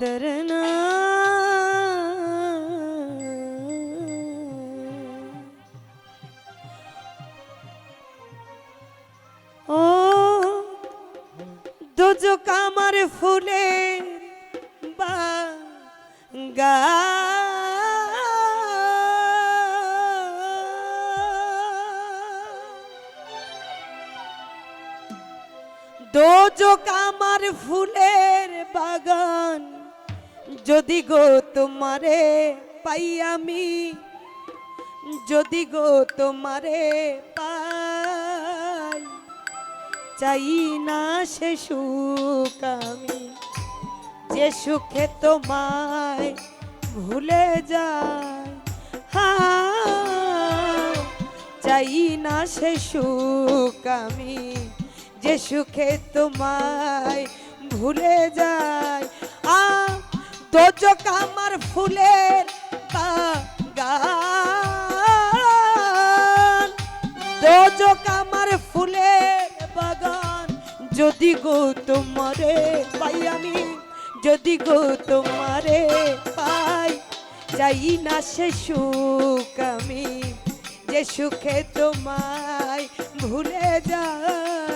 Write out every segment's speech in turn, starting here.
দরনা ও দোজক আমার ফুলের বাগা দোজক আমার ফুলের বাগান যদি গো তোমারে পাই আমি, যদি গো তোমারে পাই, চাই না সে সুখ আমি, যে সুখে তোমায় ভুলে যায়। হা চাই না সে সুখ আমি, যে সুখে তোমায় ভুলে যায়। দোজক আমার ফুলের বাগান। দোজক আমার ফুলের বাগান। যদি গো তোমারে পাই আমি, যদি গো তোমারে পাই চাই না সে সুখ আমি, যে সুখে তোমায় ভুলে যাই।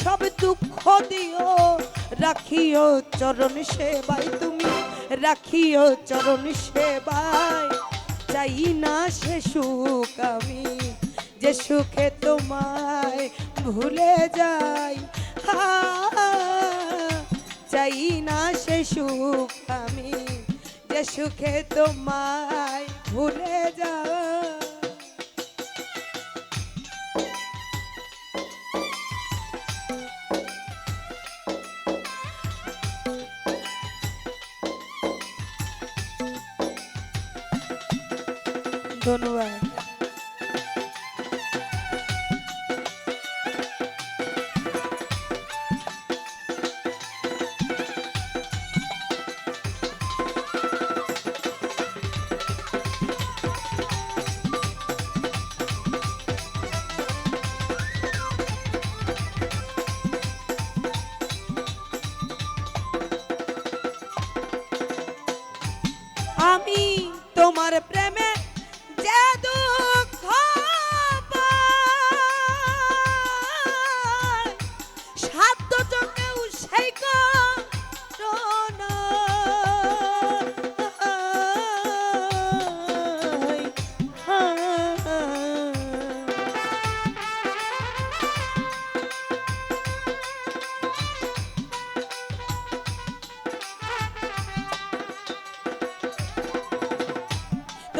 সব দুঃখ দিও। রাখিও চরণ সেবাই তুমি, রাখিও চরণ সেবাই চাই না সে সুখ আমি, যে সুখে তোমায় ভুলে যাই। চাই না সে সুখ আমি, যে সুখে তোমায় ভুলে যাই। ধন্যবাদ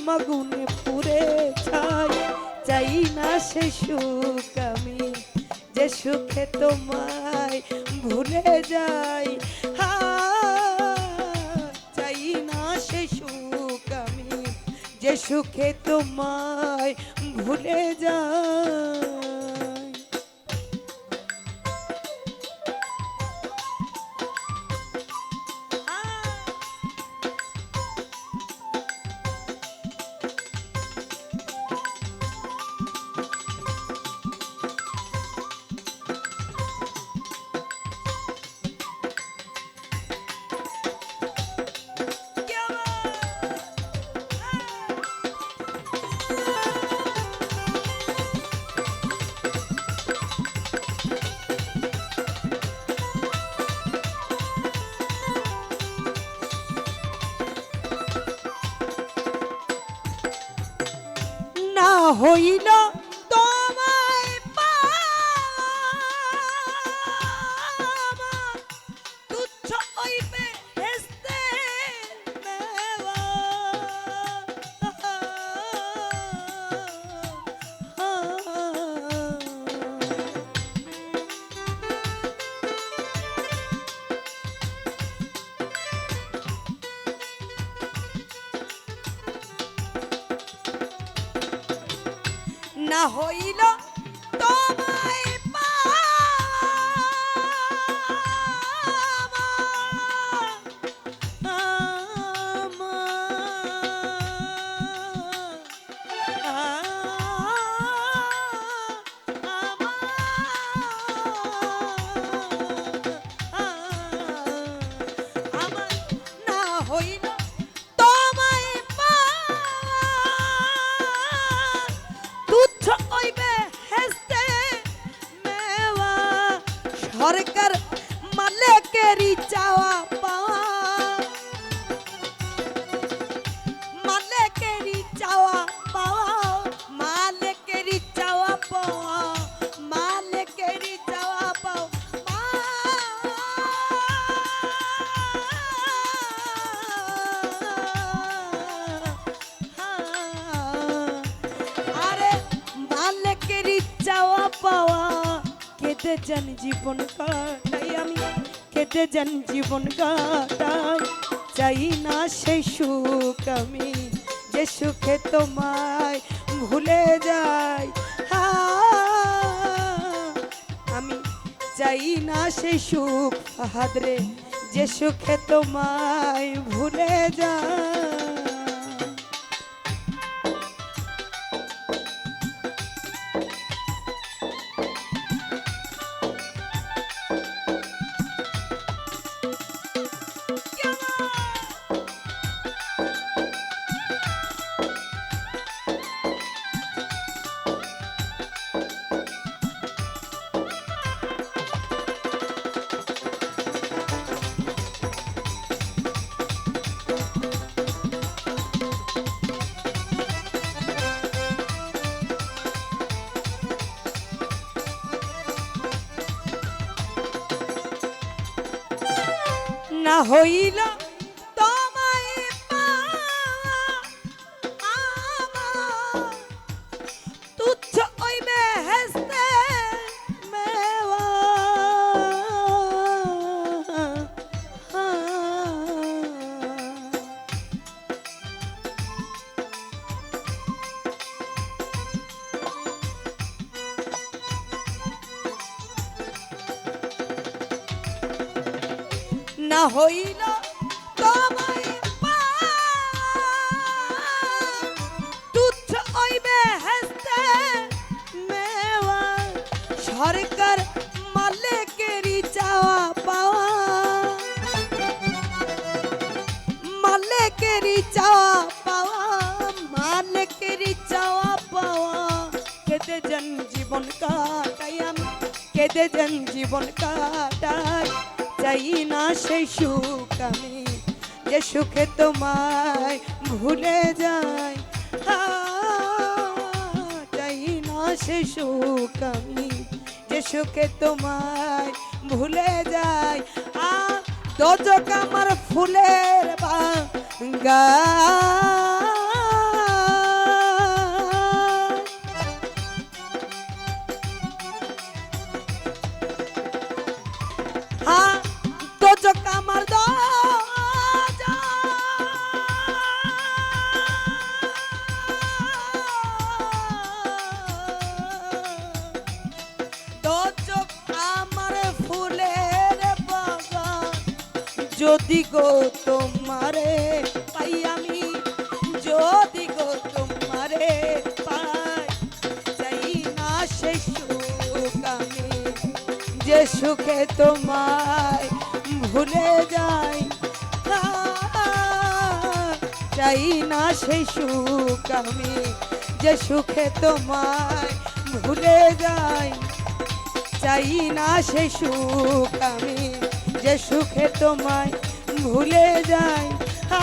প্রেমাগুনে পুরে ছাই। চাই না সে সুখ আমি, যে সুখে তোমায় ভুলে যাই। চাই না সে সুখ আমি, যে সুখে তোমায় ভুলে যাই। না না হইল কেটে যান জীবন কাটাই আমি, কেটে যান জীবন কাটাই। চাই না সেই সুখ আমি, যে সুখে তোমায় ভুলে যাই। আমি চাই না সেই সুখ হাদরে যে সুখে তোমায় ভুলে যাই। না হইল না হইল। সরকার মালিকেরই চাওয়া পাওয়া। মালিকেরই চাওয়া পাওয়া, মালিকেরই চাওয়া পাওয়া। কেটে যান জীবন কাটাই আমি কেটে যান জীবন কাটাই। চাই না সেই সুখ আমি। যে সুখে তোমায় ভুলে যাই চাই না সেই সুখ আমি। যে সুখে তোমায় ভুলে যাই, আ, দোজক আমার ফুলের বাঙ্গা তোমারে না যে সুখে তোমায় ভুলে যাই চাই না সেই সুখ আমি যে সুখে তোমায় ভুলে যাই। চাই না সে সুখ আমি যে সুখে তোমায় ভুলে যাই। আ,